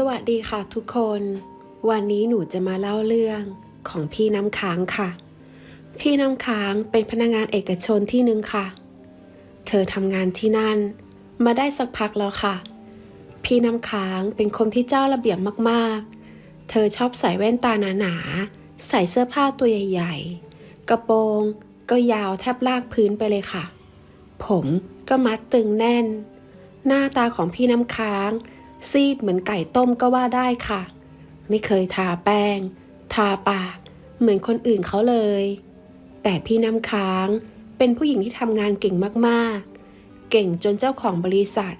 สวัสดีค่ะทุกคน วันนี้หนูจะมาเล่าเรื่องของพี่น้ำค้างค่ะ พี่น้ำค้างเป็นพนักงานเอกชนที่หนึ่งค่ะ เธอทำงานที่นั่น มาได้สักพักแล้วค่ะ พี่น้ำค้างเป็นคนที่เจ้าระเบียบมากๆ เธอชอบใส่แว่นตาหนาๆ ใส่เสื้อผ้าตัวใหญ่ ๆ กระโปรงก็ยาวแทบลากพื้นไปเลยค่ะ ผมก็มัดตึงแน่น หน้าตาของพี่น้ำค้าง ซีดเหมือนไก่ต้มก็ว่าได้ค่ะ ไม่เคยทาแป้ง ทาปาก เหมือนคนอื่นเขาเลย แต่พี่น้ำค้างเป็นผู้หญิงที่ทำงานเก่งมากๆ เก่งจนเจ้าของบริษัท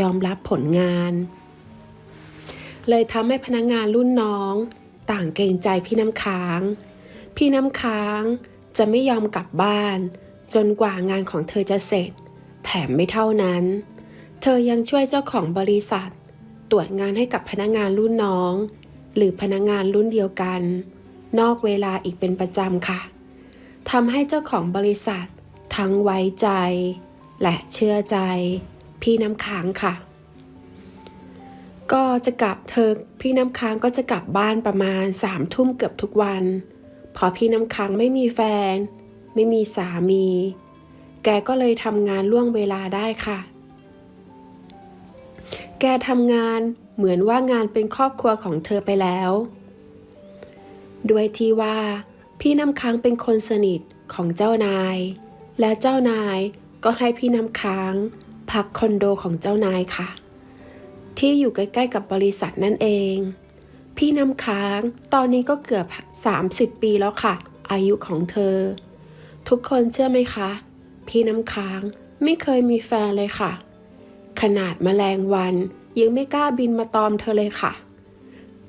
ยอมรับผลงาน เลยทำให้พนักงานรุ่นน้อง ต่างเกรงใจพี่น้ำค้าง พี่น้ำค้างจะไม่ยอมกลับบ้าน จนกว่างานของเธอจะเสร็จ แถมไม่เท่านั้น เธอยังช่วยเจ้าของบริษัท ตรวจงานให้กับพนักงานรุ่นน้อง หรือพนักงานรุ่นเดียวกัน นอกเวลาอีกเป็นประจำค่ะทำให้เจ้าของบริษัท ทั้งไว้ใจ และเชื่อใจ พี่น้ำค้างค่ะ ก็จะกลับเธอพี่น้ำค้างก็จะกลับบ้านประมาณสามทุ่มเกือบทุกวันเพอพี่น้ำค้างไม่มีแฟน ไม่มีสามี แกก็เลยทำงานล่วงเวลาได้ค่ะ แกทำงานเหมือนว่างานเป็นครอบครัวของเธอไปแล้ว ด้วยที่ว่า พี่น้ำค้างเป็นคนสนิทของเจ้านาย และเจ้านายก็ให้พี่น้ำค้าง พักคอนโดของเจ้านายค่ะ ที่อยู่ใกล้ๆกับบริษัทนั่นเอง พี่น้ำค้างตอนนี้ก็เกือบ 30 ปีแล้วค่ะ อายุของเธอ ทุกคนเชื่อไหมคะ พี่น้ำค้างไม่เคยมีแฟนเลยค่ะ ขนาดแมลงวัน ยังไม่กล้าบินมาตอมเธอเลยค่ะ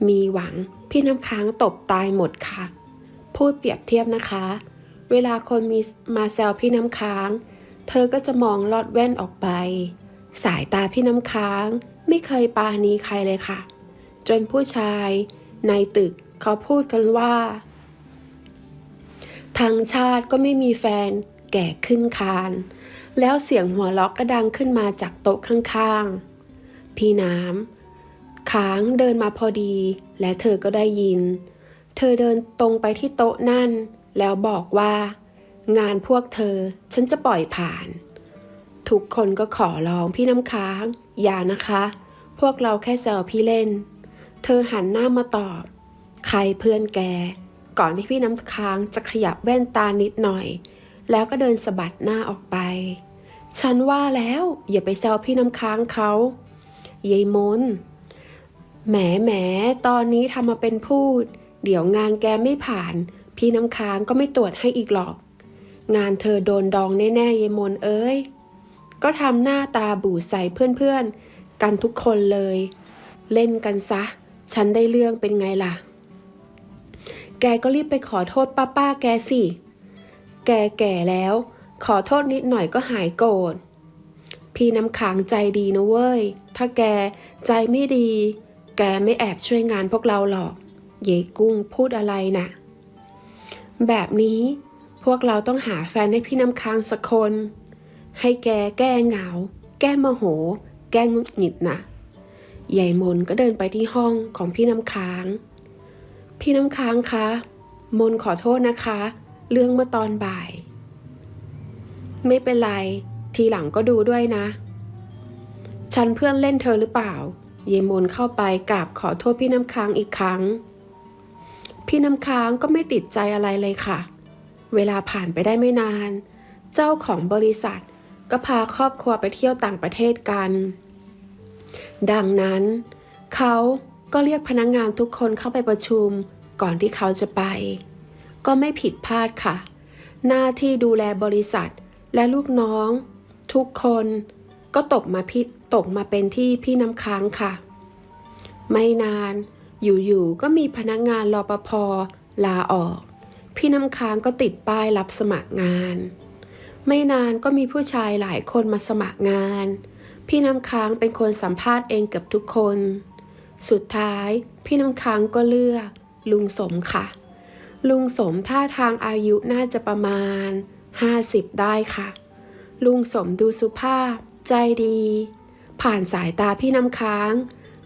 มีหวังพี่น้ำค้างตบตายหมดค่ะ พูดเปรียบเทียบนะคะ เวลาคนมีมาแซวพี่น้ำค้าง เธอก็จะมองลอดแว่นออกไป สายตาพี่น้ำค้าง ไม่เคยปาณีใครเลยค่ะ จนผู้ชาย ในตึกเขาพูดกันว่าทางชาติก็ไม่มีแฟนแก่ขึ้นคาน แล้วเสียงหัวเราะก็ดังขึ้นมาจากโต๊ะข้างๆ พี่น้ำค้างเดินมาพอดี และเธอก็ได้ยิน เธอเดินตรงไปที่โต๊ะนั่น แล้วบอกว่า งานพวกเธอฉันจะปล่อยผ่าน ทุกคนก็ขอร้องพี่น้ำค้าง อย่านะคะ พวกเราแค่แซวพี่เล่น เธอหันหน้ามาตอบ ใครเพื่อนแก ก่อนที่พี่น้ำค้างจะขยับแว่นตานิดหน่อยแล้วก็เดินสะบัดหน้าออกไป ฉันว่าแล้วอย่าไปแซวพี่น้ำค้างเขายายมนแหมแหมตอนนี้ทำมาเป็นพูด เดี๋ยวงานแกไม่ผ่าน พี่น้ำค้างก็ไม่ตรวจให้อีกหรอก งานเธอโดนดองแน่ๆยายมนเอ้ย ก็ทำหน้าตาบูใส่เพื่อนๆ กันทุกคนเลย เล่นกันซะ ฉันได้เรื่องเป็นไงล่ะ แกก็รีบไปขอโทษป้าๆแกสิ แกแก่แล้ว ขอโทษนิดหน่อยก็หายโกรธ พี่น้ำค้างใจดีนะเว้ย ถ้าแกใจไม่ดี แกไม่แอบช่วยงานพวกเราหรอก เยกุ้งพูดอะไรน่ะ แบบนี้พวกเราต้องหาแฟนให้พี่น้ำค้างสักคน ให้แกแก้เหงา แก้โมโห แก้งุดหงิดน่ะใหญ่มนก็เดินไปที่ห้องของพี่น้ำค้าง พี่น้ำค้างคะ มนขอโทษนะคะ เรื่องเมื่อตอนบ่าย ไม่เป็นไร ทีหลังก็ดูด้วยนะ ฉันเพื่อนเล่นเธอหรือเปล่า เยมนเข้าไปกราบขอโทษพี่น้ำค้างอีกครั้ง พี่น้ำค้างก็ไม่ติดใจอะไรเลยค่ะ เวลาผ่านไปได้ไม่นาน เจ้าของบริษัทก็พาครอบครัวไปเที่ยวต่างประเทศกัน ดังนั้น เขาก็เรียกพนักงงานทุกคนเข้าไปประชุมก่อนที่เขาจะไป ก็ไม่ผิดพลาดค่ะ หน้าที่ดูแลบริษัท และลูกน้อง ทุกคนก็ตกมาพิตกมาเป็นที่พี่น้ำค้างค่ะ ไม่นานอยู่ๆก็มีพนักงานรอปภลาออก พี่น้ำค้างก็ติดป้ายรับสมัครงาน ไม่นานก็มีผู้ชายหลายคนมาสมัครงาน พี่น้ำค้างเป็นคนสัมภาษณ์เองเกือบทุกคน สุดท้ายพี่น้ำค้างก็เลือก ลุงสมค่ะ ลุงสมท่าทางอายุน่าจะประมาณ 50 ได้ค่ะ ลุงสมดูสุภาพ ใจดี ผ่านสายตาพี่น้ำค้าง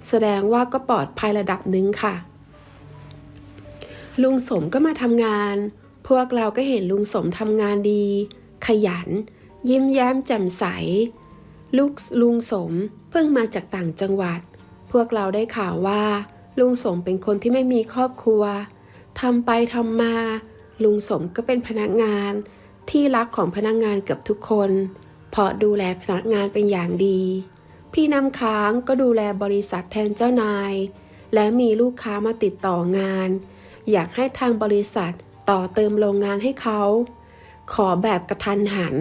แสดงว่าก็ปลอดภัยระดับหนึ่งค่ะ ลุงสมก็มาทำงาน พวกเราก็เห็นลุงสมทำงานดี ขยัน ยิ้มแย้มแจ่มใส ลูกลุงสมเพิ่งมาจากต่างจังหวัด พวกเราได้ข่าวว่า ลุงสมเป็นคนที่ไม่มีครอบครัวทำไปทำมา ลุงสมก็เป็นพนักงาน ที่รักของพนักงานเกือบทุกคน เพราะดูแลพนักงานเป็นอย่างดี พี่น้ำค้างก็ดูแลบริษัทแทนเจ้านาย และมีลูกค้ามาติดต่องาน อยากให้ทางบริษัทต่อเติมโรงงานให้เขา ขอแบบกระทันหัน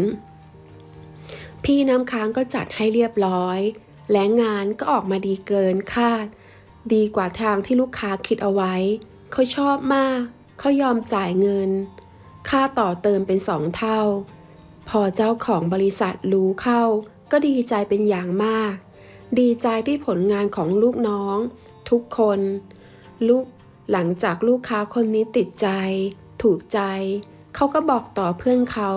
พี่น้ำค้างก็จัดให้เรียบร้อย และงานก็ออกมาดีเกินคาด ดีกว่าทางที่ลูกค้าคิดเอาไว้ เขาชอบมาก เขายอมจ่ายเงิน ค่าต่อเติมเป็นสองเท่า พอเจ้าของบริษัทรู้เข้า ก็ดีใจเป็นอย่างมาก ดีใจที่ผลงานของลูกน้อง ทุกคน ลูกหลังจากลูกค้าคนนี้ติดใจ ถูกใจ เขาก็บอกต่อเพื่อนเขา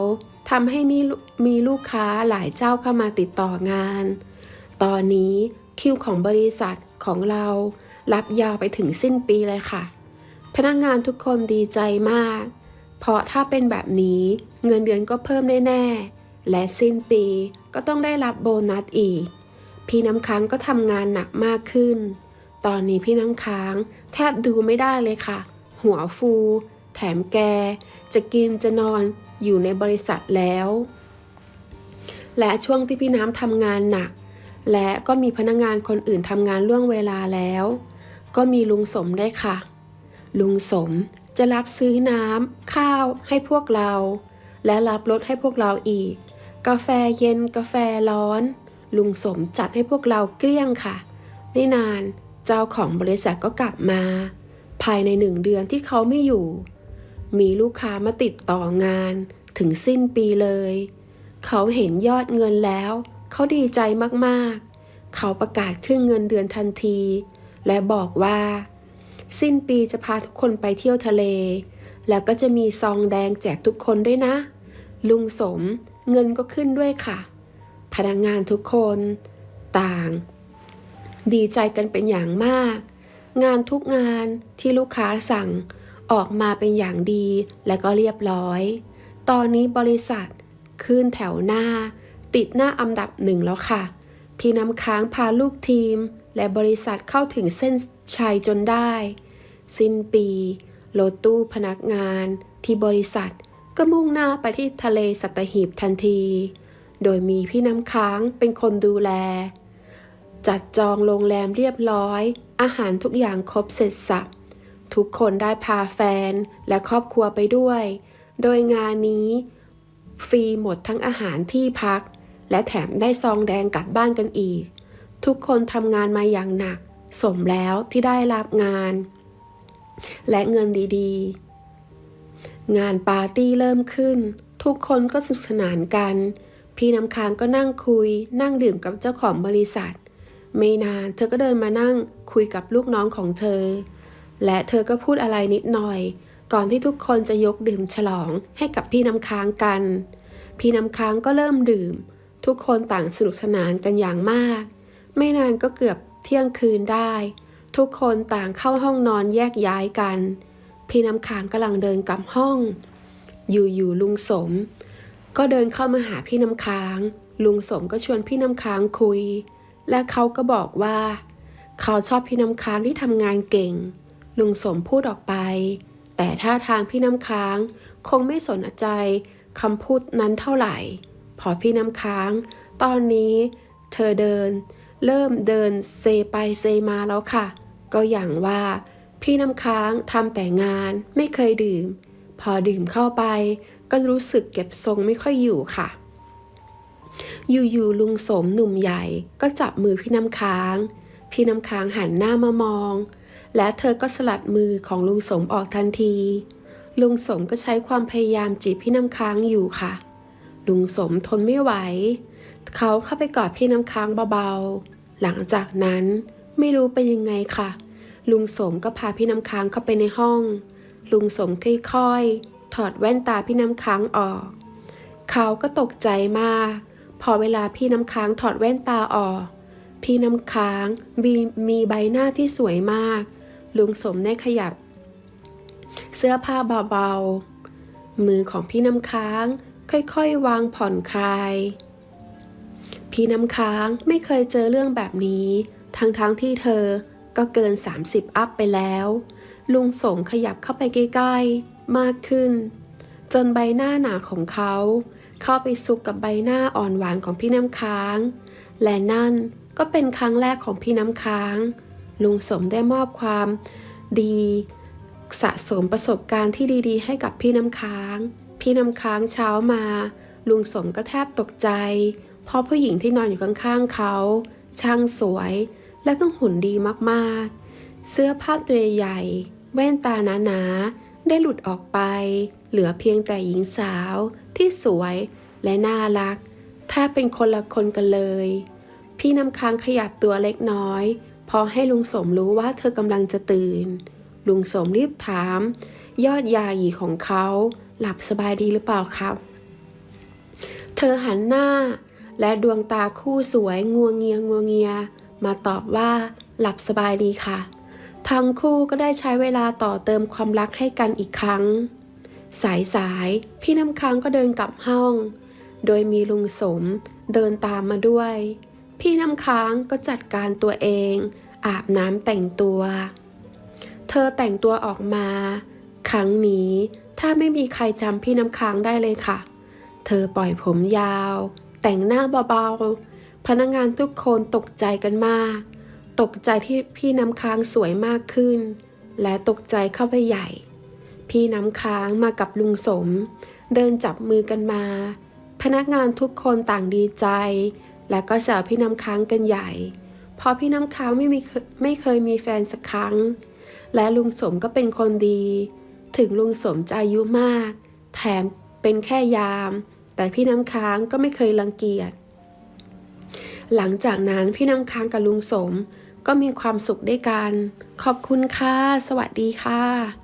ทำให้มีมีลูกค้าหลายเจ้าเข้ามาติดต่องาน ตอนนี้คิวของบริษัทของเรารับยาวไปถึงสิ้นปีเลยค่ะ พนักงานทุกคนดีใจมาก เพราะถ้าเป็นแบบนี้เงินเดือนก็เพิ่มแน่ๆ และสิ้นปีก็ต้องได้รับโบนัสอีก พี่น้ำค้างก็ทำงานหนักมากขึ้น ตอนนี้พี่น้ำค้างแทบดูไม่ได้เลยค่ะ หัวฟู แถมแก จะกินจะนอนอยู่ในบริษัทแล้ว และช่วงที่พี่น้ำทำงานหนัก และก็มีพนักงานคนอื่นทำงานล่วงเวลาแล้ว ก็มีลุงสมได้ค่ะ ลุงสม จะรับซื้อน้ำข้าวให้พวกเรา และรับรถให้พวกเราอีก กาแฟเย็นกาแฟร้อน ลุงสมจัดให้พวกเราเกลี้ยงค่ะ ไม่นานเจ้าของบริษัทก็กลับมา ภายในหนึ่งเดือนที่เขาไม่อยู่ มีลูกค้ามาติดต่องานถึงสิ้นปีเลย เขาเห็นยอดเงินแล้ว เขาดีใจมากๆ เขาประกาศขึ้นเงินเดือนทันที และบอกว่า สิ้นปีจะพาทุกคนไปเที่ยวทะเล แล้วก็จะมีซองแดงแจกทุกคนด้วยนะ ลุงสมเงินก็ขึ้นด้วยค่ะ พนักงานทุกคนต่าง ดีใจกันเป็นอย่างมาก งานทุกงานที่ลูกค้าสั่งออกมาเป็นอย่างดีและก็เรียบร้อย ตอนนี้บริษัทขึ้นแถวหน้า ติดหน้าอันดับหนึ่งแล้วค่ะ พี่น้ำค้างพาลูกทีม และบริษัทเข้าถึงเส้นชัยจนได้ สิ้นปีรถตู้พนักงานที่บริษัทก็มุ่งหน้าไปที่ทะเลสัตหีบทันที โดยมีพี่น้ำค้างเป็นคนดูแล จัดจองโรงแรมเรียบร้อย อาหารทุกอย่างครบเสร็จสับ ทุกคนได้พาแฟนและครอบครัวไปด้วย โดยงานนี้ ฟรีหมดทั้งอาหารที่พัก และแถมได้ซองแดงกลับบ้านกันอีก ทุกคนทำงานมาอย่างหนัก สมแล้วที่ได้รับงาน และเงินดีๆ งานปาร์ตี้เริ่มขึ้น ทุกคนก็สนุกสนานกัน พี่น้ำค้างก็นั่งคุย นั่งดื่มกับเจ้าของบริษัท ไม่นานเธอก็เดินมานั่งคุยกับลูกน้องของเธอ และเธอก็พูดอะไรนิดหน่อย ก่อนที่ทุกคนจะยกดื่มฉลองให้กับพี่น้ำค้างกัน พี่น้ำค้างก็เริ่มดื่ม ทุกคนต่างสนุกสนานกันอย่างมาก ไม่นานก็เกือบเที่ยงคืนได้ ทุกคนต่างเข้าห้องนอนแยกย้ายกัน พี่น้ำค้างกำลังเดินกลับห้อง อยู่ๆลุงสม ก็เดินเข้ามาหาพี่น้ำค้าง ลุงสมก็ชวนพี่น้ำค้างคุย และเขาก็บอกว่า เขาชอบพี่น้ำค้างที่ทำงานเก่ง ลุงสมพูดออกไป แต่ท่าทางพี่น้ำค้างคงไม่สนใจคำพูดนั้นเท่าไหร่ พอพี่น้ำค้าง ตอนนี้ เธอเดิน เริ่มเดินเซไปเซมาแล้วค่ะ ก็อย่างว่า พี่น้ำค้างทำแต่งานไม่เคยดื่ม พอดื่มเข้าไป ก็รู้สึกเก็บทรงไม่ค่อยอยู่ค่ะ อยู่ๆลุงสมหนุ่มใหญ่ก็จับมือพี่น้ำค้าง พี่น้ำค้างหันหน้ามามอง และเธอก็สลัดมือของลุงสมออกทันที ลุงสมก็ใช้ความพยายามจีบพี่น้ำค้างอยู่ค่ะ ลุงสมทนไม่ไหว เขาเข้าไปกอดพี่น้ำค้างเบาๆ หลังจากนั้นไม่รู้เป็นยังไงค่ะ ลุงสมก็พาพี่น้ำค้างเข้าไปในห้อง ลุงสมค่อยๆ ถอดแว่นตาพี่น้ำค้างออก เขาก็ตกใจมาก พอเวลาพี่น้ำค้างถอดแว่นตาออก พี่น้ำค้างมีมีใบหน้าที่สวยมาก ลุงสมได้ขยับ เสื้อผ้าเบาๆ มือของพี่น้ำค้างค่อยๆ วางผ่อนคลาย พี่น้ำค้างไม่เคยเจอเรื่องแบบนี้ ทั้งๆทที่เธอ ก็เกิน 30 อัพไปแล้ว ลุงสมขยับเข้าไปใกล้ๆ มากขึ้น จนใบหน้าหนาของเขา เข้าไปซุกกับใบหน้าอ่อนหวานของพี่น้ำค้าง และนั่นก็เป็นครั้งแรกของพี่น้ำค้าง ลุงสมได้มอบความดี สะสมประสบการณ์ที่ดีๆ ให้กับพี่น้ำค้าง พี่น้ำค้างเช้ามา ลุงสมก็แทบตกใจ เพราะผู้หญิงที่นอนอยู่ข้างๆเขา ช่างสวย และก็หุ่นดีมากๆ เสื้อผ้าตัวใหญ่แว่นตาหนาๆ ได้หลุดออกไป เหลือเพียงแต่หญิงสาวที่สวยและน่ารัก แทบเป็นคนละคนกันเลย พี่น้ำค้างขยับตัวเล็กน้อย พอให้ลุงสมรู้ว่าเธอกำลังจะตื่น ลุงสมรีบถาม ยอดยาหยีของเขาหลับสบายดีหรือเปล่าครับ เธอหันหน้า และดวงตาคู่สวยงัวเงียงัวเงีย มาตอบว่า หลับสบายดีค่ะ ทั้งคู่ก็ได้ใช้เวลาต่อเติมความรักให้กันอีกครั้ง สายสายพี่น้ำค้างก็เดินกลับห้อง โดยมีลุงสมเดินตามมาด้วย พี่น้ำค้างก็จัดการตัวเอง อาบน้ำแต่งตัว เธอแต่งตัวออกมา ครั้งนี้ถ้าไม่มีใครจำพี่น้ำค้างได้เลยค่ะ เธอปล่อยผมยาว แต่งหน้าเบาๆ พนักงานทุกคนตกใจกันมาก ตกใจที่พี่น้ำค้างสวยมากขึ้น และตกใจเข้าไปใหญ่ พี่น้ำค้างมากับลุงสม เดินจับมือกันมา พนักงานทุกคนต่างดีใจ และก็แซวพี่น้ำค้างกันใหญ่ เพราะพี่น้ำค้างไม่มีไม่เคยมีแฟนสักครั้ง และลุงสมก็เป็นคนดี ถึงลุงสมจะอายุมาก แถมเป็นแค่ยาม แต่พี่น้ำค้างก็ไม่เคยรังเกียจ หลังจากนั้นพี่น้ำค้างกับลุงสม ก็มีความสุขด้วยกัน ขอบคุณค่ะ สวัสดีค่ะ